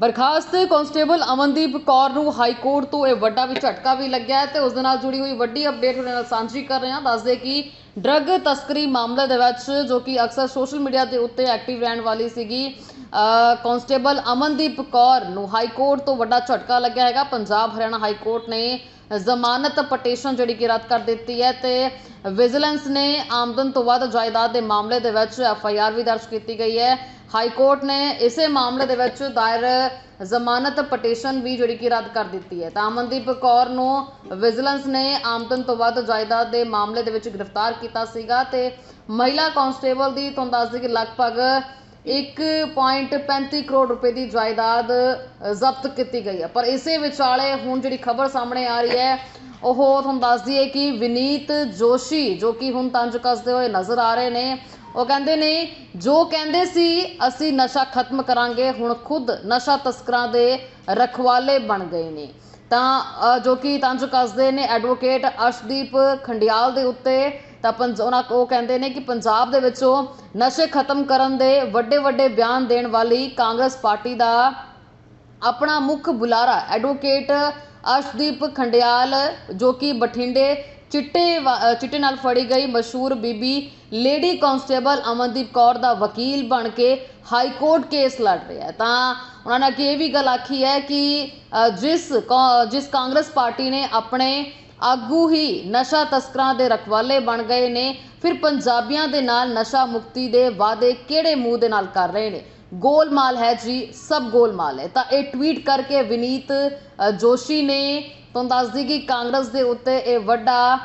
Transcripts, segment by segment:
ਬਰਖਾਸਤ constable Amandeep Kaur ਨੂੰ high court ਤੋਂ ਇਹ ਵੱਡਾ ਵੀ ਝਟਕਾ ਵੀ ਲੱਗਿਆ ਹੈ ਤੇ ਉਸ ਦੇ ਨਾਲ ਜੁੜੀ ਹੋਈ ਵੱਡੀ ਅਪਡੇਟ ਤੁਹਾਡੇ ਨਾਲ ਸਾਂਝੀ ਕਰ ਰਹੇ ਹਾਂ। ਦੱਸਦੇ ਕਿ ਡਰੱਗ ਤਸਕਰੀ ਮਾਮਲੇ ਦੇ ਵਿੱਚ ਜੋ ਕਿ ਅਕਸਰ ਸੋਸ਼ਲ ਮੀਡੀਆ ਦੇ ਉੱਤੇ ਐਕਟਿਵ ਰਹਿਣ ਵਾਲੀ ਸੀਗੀ ਅ, ਕਾਂਸਟੇਬਲ ਅਮਨਦੀਪ ਕੌਰ ਨੂੰ ਹਾਈ ਕੋਰਟ ਤੋਂ ਵੱਡਾ ਝਟਕਾ ਲੱਗਿਆ ਹੈਗਾ। ਪੰਜਾਬ ਹਰਿਆਣਾ ਹਾਈ ਕੋਰਟ ਨੇ ਜ਼ਮਾਨਤ ਪਟੀਸ਼ਨ ਜਿਹੜੀ ਕਿ ਰੱਦ ਕਰ ਦਿੱਤੀ ਹੈ ਤੇ ਵਿਜੀਲੈਂਸ ਨੇ ਆਮਦਨ ਤੋਂ ਵੱਧ ਜਾਇਦਾਦ ਦੇ ਮਾਮਲੇ ਦੇ ਵਿੱਚ ਐਫ ਆਈ ਆਰ ਵੀ ਦਰਜ ਕੀਤੀ ਗਈ ਹੈ। ਹਾਈ ਕੋਰਟ ਨੇ ਇਸੇ ਮਾਮਲੇ ਦੇ ਵਿੱਚ ਦਾਇਰ ਜ਼ਮਾਨਤ ਪਟੀਸ਼ਨ ਵੀ ਜਿਹੜੀ ਕਿ ਰੱਦ ਕਰ ਦਿੱਤੀ ਹੈ। ਤਾਂ ਅਮਨਦੀਪ ਕੌਰ ਨੂੰ ਵਿਜੀਲੈਂਸ ਨੇ ਆਮਦਨ ਤੋਂ ਵੱਧ ਜਾਇਦਾਦ ਦੇ ਮਾਮਲੇ ਦੇ ਵਿੱਚ ਗ੍ਰਿਫਤਾਰ ਕੀਤਾ ਸੀਗਾ ਤੇ ਮਹਿਲਾ ਕਾਂਸਟੇਬਲ ਦੀ ਤੁਹਾਨੂੰ ਦੱਸ ਕਿ ਲਗਭਗ 1.35 ਕਰੋੜ ਰੁਪਏ ਦੀ ਜਾਇਦਾਦ ਜ਼ਬਤ ਕੀਤੀ ਗਈ ਹੈ। ਪਰ ਇਸੇ ਵਿਚਾਲੇ ਹੁਣ ਜਿਹੜੀ ਖਬਰ ਸਾਹਮਣੇ ਆ ਰਹੀ ਹੈ, ਉਹ ਤੁਹਾਨੂੰ ਦੱਸ ਦਈਏ ਕਿ ਵਿਨੀਤ ਜੋਸ਼ੀ, ਜੋ ਕਿ ਹੁਣ ਤੰਜ ਕੱਸਦੇ ਹੋਏ ਨਜ਼ਰ ਆ ਰਹੇ ਨੇ, ਉਹ ਕਹਿੰਦੇ ਨੇ, ਜੋ ਕਹਿੰਦੇ ਸੀ, ਅਸੀਂ ਨਸ਼ਾ ਖਤਮ ਕਰਾਂਗੇ, ਹੁਣ ਖੁਦ ਨਸ਼ਾ ਤਸਕਰਾਂ ਦੇ ਰਖਵਾਲੇ ਬਣ ਗਏ ਨੇ। ਤਾਂ ਜੋ ਕਿ ਤੰਜ ਕੱਸਦੇ ਨੇ ਐਡਵੋਕੇਟ ਅਰਸ਼ਦੀਪ ਖੰਡਿਆਲ ਦੇ ਉੱਤੇ ਤਾਂ ਪੰਜ ਉਹਨਾਂ ਉਹ ਕਹਿੰਦੇ ਨੇ ਕਿ ਪੰਜਾਬ ਦੇ ਵਿੱਚੋਂ ਨਸ਼ੇ ਖਤਮ ਕਰਨ ਦੇ ਵੱਡੇ ਵੱਡੇ ਬਿਆਨ ਦੇਣ ਵਾਲੀ ਕਾਂਗਰਸ ਪਾਰਟੀ ਦਾ ਆਪਣਾ ਮੁੱਖ ਬੁਲਾਰਾ ਐਡਵੋਕੇਟ ਅਰਸ਼ਦੀਪ ਖੰਡਿਆਲ, ਜੋ ਕਿ ਬਠਿੰਡੇ ਚਿੱਟੇ ਵਾ- ਚਿੱਟੇ ਨਾਲ ਫੜੀ ਗਈ ਮਸ਼ਹੂਰ ਬੀਬੀ ਲੇਡੀ ਕਾਂਸਟੇਬਲ ਅਮਨਦੀਪ ਕੌਰ ਦਾ ਵਕੀਲ ਬਣ ਕੇ ਹਾਈ ਕੋਰਟ ਕੇਸ ਲੜ ਰਿਹਾ ਹੈ। ਤਾਂ ਉਹਨਾਂ ਨੇ ਅੱਗੇ ਇਹ ਵੀ ਗੱਲ ਆਖੀ ਹੈ ਕਿ ਜਿਸ ਜਿਸ ਕਾਂਗਰਸ ਪਾਰਟੀ ਨੇ ਆਪਣੇ ਆਗੂ ਹੀ ਨਸ਼ਾ ਤਸਕਰਾਂ ਦੇ ਰਖਵਾਲੇ ਬਣ ਗਏ ਨੇ। ਫਿਰ ਪੰਜਾਬੀਆਂ ਦੇ ਨਾਲ ਨਸ਼ਾ ਮੁਕਤੀ ਦੇ ਵਾਅਦੇ ਕਿਹੜੇ ਮੂੰਹ ਦੇ ਨਾਲ ਕਰ ਰਹੇ ਨੇ? ਗੋਲਮਾਲ ਹੈ ਜੀ, ਸਭ ਗੋਲਮਾਲ ਹੈ। ਤਾਂ ਇਹ ਟਵੀਟ ਕਰਕੇ ਵਿਨੀਤ ਜੋਸ਼ੀ ਨੇ ਤੁਹਾਨੂੰ ਦੱਸਦੀ ਕਿ ਕਾਂਗਰਸ ਦੇ ਉੱਤੇ ਇਹ ਵੱਡਾ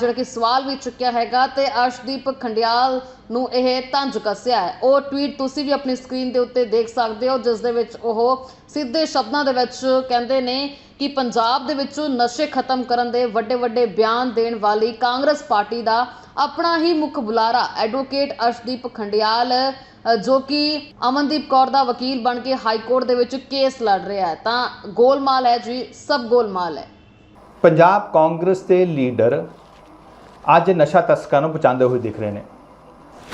ਜਿਹੜਾ ਕਿ ਸਵਾਲ ਵੀ ਚੁੱਕਿਆ ਹੈਗਾ ਤੇ ਅਰਸ਼ਦੀਪ ਖੰਡਿਆਲ ਨੂੰ ਇਹ ਤੰਜ ਕੱਸਿਆ ਹੈ। ਉਹ ਟਵੀਟ ਤੁਸੀਂ ਵੀ ਆਪਣੀ ਸਕਰੀਨ ਦੇ ਉੱਤੇ ਦੇਖ ਸਕਦੇ ਹੋ, ਜਿਸ ਦੇ ਵਿੱਚ ਉਹ ਸਿੱਧੇ ਸ਼ਬਦਾਂ ਦੇ ਵਿੱਚ ਕਹਿੰਦੇ ਨੇ ਕਿ ਪੰਜਾਬ ਦੇ ਵਿੱਚੋਂ ਨਸ਼ੇ ਖਤਮ ਕਰਨ ਦੇ ਵੱਡੇ ਵੱਡੇ ਬਿਆਨ ਦੇਣ ਵਾਲੀ ਕਾਂਗਰਸ ਪਾਰਟੀ ਦਾ ਆਪਣਾ ਹੀ ਮੁੱਖ ਬੁਲਾਰਾ ਐਡਵੋਕੇਟ ਅਰਸ਼ਦੀਪ ਖੰਡਿਆਲ ਜੋ ਕਿ ਅਮਨਦੀਪ ਕੌਰ ਦਾ ਵਕੀਲ ਬਣ ਕੇ ਹਾਈ ਕੋਰਟ ਦੇ ਵਿੱਚ ਕੇਸ ਲੜ ਰਿਹਾ ਹੈ। ਤਾਂ ਗੋਲਮਾਲ ਹੈ ਜੀ, ਸਭ ਗੋਲਮਾਲ ਹੈ। ਪੰਜਾਬ ਕਾਂਗਰਸ ਦੇ ਲੀਡਰ ਅੱਜ ਨਸ਼ਾ ਤਸਕਰਾਂ ਨੂੰ ਬਚਾਉਂਦੇ ਹੋਏ ਦਿਖ ਰਹੇ ਨੇ।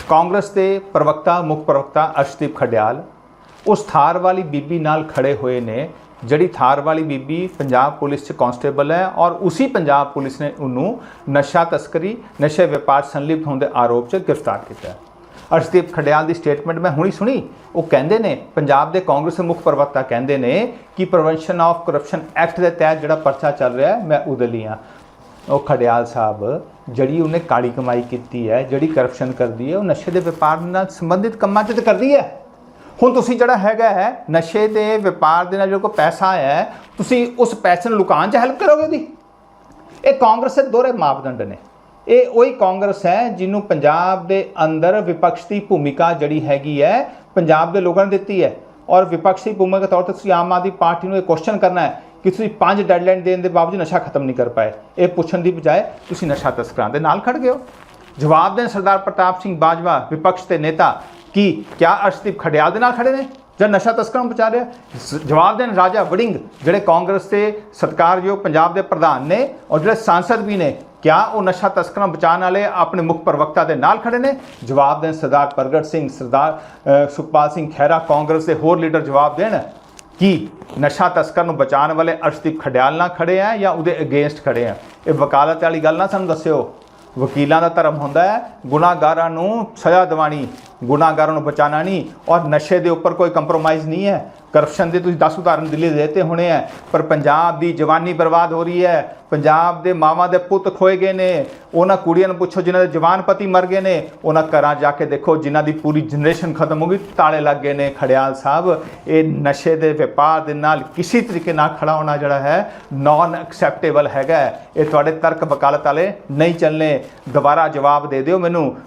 ਕਾਂਗਰਸ ਦੇ ਪ੍ਰਵਕਤਾ, ਮੁੱਖ ਪ੍ਰਵਕਤਾ ਅਰਸ਼ਦੀਪ ਖਡਿਆਲ ਉਸ ਥਾਰ ਵਾਲੀ ਬੀਬੀ ਨਾਲ ਖੜੇ ਹੋਏ ਨੇ, ਜਿਹੜੀ ਥਾਰ ਵਾਲੀ ਬੀਬੀ ਪੰਜਾਬ ਪੁਲਿਸ 'ਚ ਕਾਂਸਟੇਬਲ ਹੈ ਔਰ ਉਸੇ ਪੰਜਾਬ ਪੁਲਿਸ ਨੇ ਉਹਨੂੰ ਨਸ਼ਾ ਤਸਕਰੀ, ਨਸ਼ੇ ਵਪਾਰ ਸੰਲਿਪਤ ਹੋਣ ਦੇ ਆਰੋਪ 'ਚ ਗ੍ਰਿਫਤਾਰ ਕੀਤਾ ਹੈ। ਅਰਸ਼ਦੀਪ ਖਡਿਆਲ ਦੀ ਸਟੇਟਮੈਂਟ ਮੈਂ ਹੁਣੀ ਸੁਣੀ, ਉਹ ਕਹਿੰਦੇ ਨੇ, ਪੰਜਾਬ ਦੇ ਕਾਂਗਰਸ ਦੇ ਮੁੱਖ ਪ੍ਰਵਕਤਾ ਕਹਿੰਦੇ ਨੇ ਕਿ ਪ੍ਰੀਵੈਂਸ਼ਨ ਆਫ ਕਰਪਸ਼ਨ ਐਕਟ ਦੇ ਤਹਿਤ ਜਿਹੜਾ ਪਰਚਾ ਚੱਲ ਰਿਹਾ ਹੈ, ਮੈਂ ਉਹਦੇ ਲਈ ਹਾਂ। ਉਹ ਖਡਿਆਲ ਸਾਹਿਬ, ਜਿਹੜੀ ਉਹਨੇ ਕਾਲੀ ਕਮਾਈ ਕੀਤੀ ਹੈ, ਜਿਹੜੀ ਕਰਪਸ਼ਨ ਕਰਦੀ ਹੈ, ਉਹ ਨਸ਼ੇ ਦੇ ਵਪਾਰ ਨਾਲ ਸੰਬੰਧਿਤ ਕੰਮਾਂ 'ਚ ਤਾਂ ਕਰਦੀ ਹੈ। ਹੁਣ ਤੁਸੀਂ ਜਿਹੜਾ ਹੈਗਾ ਹੈ, ਨਸ਼ੇ ਦੇ ਵਪਾਰ ਦੇ ਨਾਲ ਜੋ ਕੋ ਪੈਸਾ ਆਇਆ ਹੈ, ਤੁਸੀਂ ਉਸ ਪੈਸੇ ਨੂੰ ਲੁਕਾਉਣ 'ਚ ਹੈਲਪ ਕਰੋਗੇ ਉਹਦੀ? ਇਹ ਕਾਂਗਰਸ ਦੇ ਦੋਹਰੇ ਮਾਪਦੰਡ ਨੇ। ਇਹ ਉਹੀ ਕਾਂਗਰਸ ਹੈ ਜਿਹਨੂੰ ਪੰਜਾਬ ਦੇ ਅੰਦਰ ਵਿਪਕਸ਼ ਦੀ ਭੂਮਿਕਾ ਜਿਹੜੀ ਹੈਗੀ ਹੈ, ਪੰਜਾਬ ਦੇ ਲੋਕਾਂ ਨੇ ਦਿੱਤੀ ਹੈ। ਔਰ ਵਿਪਕਸ਼ੀ ਭੂਮਿਕਾ ਤੌਰ ਤੇ ਤੁਸੀਂ ਆਮ ਆਦਮੀ ਪਾਰਟੀ ਨੂੰ ਇਹ ਕੁਐਸਚਨ ਕਰਨਾ ਹੈ ਕਿ ਤੁਸੀਂ ਪੰਜ ਡੈਡਲਾਈਨ ਦੇਣ ਦੇ ਬਾਵਜੂਦ ਨਸ਼ਾ ਖਤਮ ਨਹੀਂ ਕਰ ਪਾਏ। ਇਹ ਪੁੱਛਣ ਦੀ ਬਜਾਏ ਤੁਸੀਂ ਨਸ਼ਾ ਤਸਕਰਾਂ ਦੇ ਨਾਲ ਖੜ ਗਏ ਹੋ। ਜਵਾਬ ਦੇਣ ਸਰਦਾਰ ਪ੍ਰਤਾਪ ਸਿੰਘ ਬਾਜਵਾ, ਵਿਪਕਸ਼ ਦੇ ਨੇਤਾ, ਕੀ ਕਿਆ ਅਰਸ਼ਦੀਪ ਖਡਿਆਲ ਦੇ ਨਾਲ ਖੜੇ ਨੇ? ਜਾਂ ਨਸ਼ਾ ਤਸਕਰਾਂ ਨੂੰ ਬਚਾ ਰਿਹਾ ਜਵਾਬ ਦੇਣ ਰਾਜਾ ਵੜਿੰਗ, ਜਿਹੜੇ ਕਾਂਗਰਸ ਦੇ ਸਤਿਕਾਰਯੋਗ ਪੰਜਾਬ ਦੇ ਪ੍ਰਧਾਨ ਨੇ ਔਰ ਜਿਹੜੇ ਸਾਂਸਦ ਵੀ ਨੇ ਕਿਆ ਉਹ ਨਸ਼ਾ ਤਸਕਰਾਂ ਨੂੰ ਬਚਾਉਣ ਵਾਲੇ ਆਪਣੇ ਮੁੱਖ ਪ੍ਰਵਕਤਾ ਦੇ ਨਾਲ ਖੜੇ ਨੇ? ਜਵਾਬ ਦੇਣ ਸਰਦਾਰ ਪ੍ਰਗਟ ਸਿੰਘ, ਸਰਦਾਰ ਸੁਖਪਾਲ ਸਿੰਘ ਖਹਿਰਾ, ਕਾਂਗਰਸ ਦੇ ਹੋਰ ਲੀਡਰ ਜਵਾਬ ਦੇਣ ਕਿ ਨਸ਼ਾ ਤਸਕਰ ਨੂੰ ਬਚਾਉਣ ਵਾਲੇ ਅਰਸ਼ਦੀਪ ਖਡਿਆਲ ਨਾਲ ਖੜੇ ਆ ਜਾਂ ਉਹਦੇ ਅਗੇਂਸਟ ਖੜੇ ਆ? ਇਹ ਵਕਾਲਤ ਵਾਲੀ ਗੱਲ ਨਾ ਸਾਨੂੰ ਦੱਸਿਓ। ਵਕੀਲਾਂ ਦਾ ਧਰਮ ਹੁੰਦਾ ਹੈ, ਗੁਨਾਹਗਾਰਾਂ ਨੂੰ ਸਜ਼ਾ ਦਿਵਾਣੀ ਗੁਨਾਹਗਾਰਾਂ ਨੂੰ ਬਚਾਉਣਾ ਨਹੀਂ ਔਰ ਨਸ਼ੇ ਦੇ ਉੱਪਰ ਕੋਈ ਕੰਪਰੋਮਾਈਜ਼ ਨਹੀਂ ਹੈ। ਕਰਪਸ਼ਨ ਦੇ ਤੁਸੀਂ 10 ਉਦਾਹਰਨ ਦਿੱਲੀ ਦੇ ਦਿੱਤੇ ਹੋਣੇ ਹੈ ਪਰ ਪੰਜਾਬ ਦੀ ਜਵਾਨੀ ਬਰਬਾਦ ਹੋ ਰਹੀ ਹੈ, ਪੰਜਾਬ ਦੇ ਮਾਵਾਂ ਦੇ ਪੁੱਤ ਖੋਏ ਗਏ ਨੇ, ਉਹਨਾਂ ਕੁੜੀਆਂ ਨੂੰ ਪੁੱਛੋ ਜਿਨ੍ਹਾਂ ਦੇ ਜਵਾਨ ਪਤੀ ਮਰ ਗਏ ਨੇ, ਉਹਨਾਂ ਘਰਾਂ ਜਾ ਕੇ ਦੇਖੋ ਜਿਨ੍ਹਾਂ ਦੀ ਪੂਰੀ ਜਨਰੇਸ਼ਨ ਖਤਮ ਹੋ ਗਈ, ਤਾਲੇ ਲੱਗ ਗਏ ਨੇ ਖੜਿਆਲ ਸਾਹਿਬ, ਇਹ ਨਸ਼ੇ ਦੇ ਵਪਾਰ ਦੇ ਨਾਲ ਕਿਸੇ ਤਰੀਕੇ ਨਾਲ ਖੜਾ ਹੋਣਾ ਜਿਹੜਾ ਹੈ ਨਾਨ ਐਕਸੈਪਟੇਬਲ ਹੈਗਾ ਇਹ ਤੁਹਾਡੇ ਤਰਕ ਵਕਾਲਤ ਵਾਲੇ ਨਹੀਂ ਚੱਲਨੇ ਦੁਬਾਰਾ ਜਵਾਬ ਦੇ ਦਿਓ ਮੈਨੂੰ।